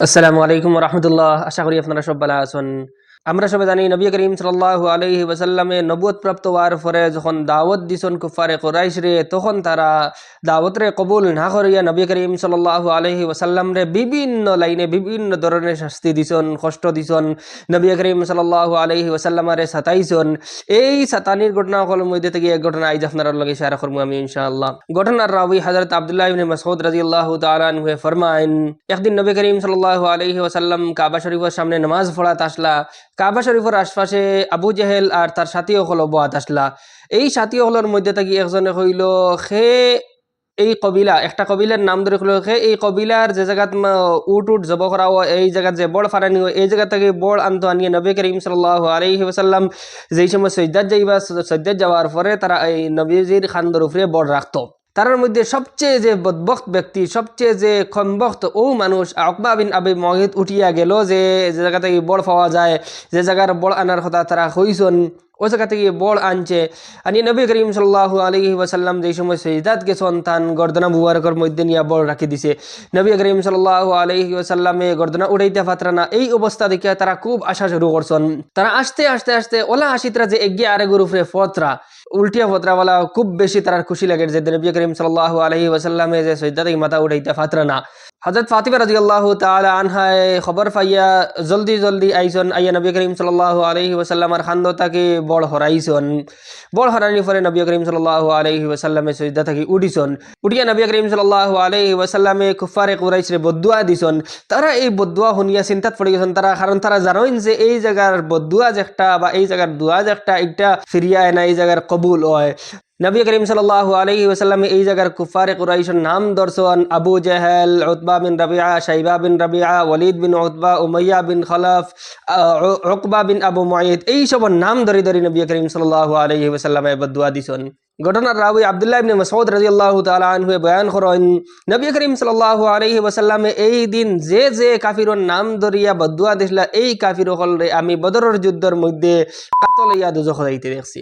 আসসালামু আলাইকুম রহমতুল্লাহ আশা করি আপনারা সব ভালো আছেন আমরা সবাই জানি নবী করিম সাল্লাহ আলহি ওসাল্লামে নবুয়ত হওয়ার পরে যখন দাওয়াত দিছন কুফারে কোরাইশ রে, তখন তারা দাওয়াত রে কবুল না করিয়া নবী করিম সাল্লাহ আলহি ওসাল্লাম বিভিন্ন লাইনে বিভিন্ন ধরনের শাস্তি দিছন, কষ্ট দিছন, নবী করিম সাল্লাহ আলহি ওসাল্লামারে সাতাইছন। এই সাতানির ঘটনাগুলোর মধ্যে থেকে এক ঘটনা আইজ আপনার লগে শেয়ার করব আমি ইনশাআল্লাহ। ঘটনার রাবি হজরত আবদুল্লাহ ইবনে মাসউদ রাদিয়াল্লাহু তাআলা আনহু ফরমায়েন, একদিন নবী করিম সাল্লাল্লাহু আলাইহি ওয়াসাল্লাম কাবা শরীফের সামনে নামাজ পড়াত আসলা কাবা শরীফের আশপাশে আবু জেহেল আর তার সাথী হল বোয়াত আসলা এই সাথী হলের মধ্যে থাকি একজনে কইল সে এই কবিলা, একটা কবিলার নাম ধরে কইল সে এই কবিলার যে জায়গাত উট উট জব করা হয়, এই জায়গাত যে বড় ফারানি হয়, এই জায়গা থেকে বড় আনতো আনিয়ে নবী করিম সাল্লাল্লাহু আলাইহি ওয়াসাল্লাম যেই সময় সৈদাত যাইবা সৈদাত যাওয়ার পরে তারা এই নবীজির খান্দর উপরে বড় রাখতো তার মধ্যে সবচেয়ে যে বদবক্ত ব্যক্তি, সবচেয়ে যে খম্বক্ত ও মানুষ, আকবা বিন আবি মহিদ উঠিয়া গেল যে যে জায়গা থেকে বড় পাওয়া যায়, যে জায়গার বড় আনার কথা তারা হইছন ওই জায়গা থেকে বড় আনছে। আনি নবী করিম সাল্লাল্লাহু আলাইহি ওয়াসাল্লাম যেই সময় সৈদাত গেছন তান গর্দনা মুবারকর মধ্যে নিয়ে বড় রাখি দিছে, নবী করিম সাল্লাল্লাহু আলাইহি ওয়াসাল্লামে গর্দনা উড়াইতে পাত্রা না। এই অবস্থা দেখে তারা খুব আশা শুরু করছেন। তারা আস্তে আস্তে আস্তে ওলা হাসিতরা যে এগিয়ে আরে গ্রুপরে ফতরা, উল্টিয়া ফতরাওয়ালা খুব বেশি তার খুশি লাগে যে নবী করিম সাল্লাল্লাহু আলাইহি ওয়াসাল্লামে যে সৈদাত মাথা উড়াইতে পাত্রা না। হজরত ফাতিমা রাদিয়াল্লাহু তাআলা আনহায় খবর পাইয়া জলদি জলদি আইসন, আইয়া নবী করিম সাল্লাল্লাহু আলাইহি ওয়াসাল্লামার খান্দ তাকে বড় হরাইছন বড় হরানি পরে নবী করিম সাল্লাল্লাহু আলাইহি ওয়াসাল্লামে সৈদা থাকি উঠিছন উঠিয়া নবী করিম সাল্লাল্লাহু আলাইহি ওয়াসাল্লামে কুফারে কুরাইশরে বদুয়া দিছন তারা এই বদুয়া শুনিয়া চিন্তাত পড়ে গেছেন, তারা কারণ তারা জানেন যে এই জায়গার বদুয়া যে একটা বা এই জায়গার দুয়া যে একটা একটা ফিরিয়া না এই জায়গার কবুল হয়। নবী করিম সাল্লাল্লাহু আলাইহি ওয়াসাল্লাম এই জায়গার কুফারে কুরাইশের নাম দর্শন Abu Jahl, Utba bin Rabia Shaiba bin Rabia Walid bin Utba, Umayya bin Khalaf Uqba bin Abu Muait, এই সব নাম ধরে ধরে নবী করিম সাল্লাল্লাহু আলাইহি ওয়াসাল্লাম বদুয়া দিছন। ঘটনার রাবি আব্দুল্লাহ মাসউদ রাদিয়াল্লাহু তাআলা আনহু বয়ান করেন, নবী করিম সাল্লাল্লাহু আলাইহি ওয়াসাল্লাম এই দিন যে যে কাফিরর নাম ধরিয়া বদুয়া দিছিলা, এই কাফির হল আমি বদরের যুদ্ধের মধ্যে কাতল ইয়া দুজখ যাইতে দেখছি।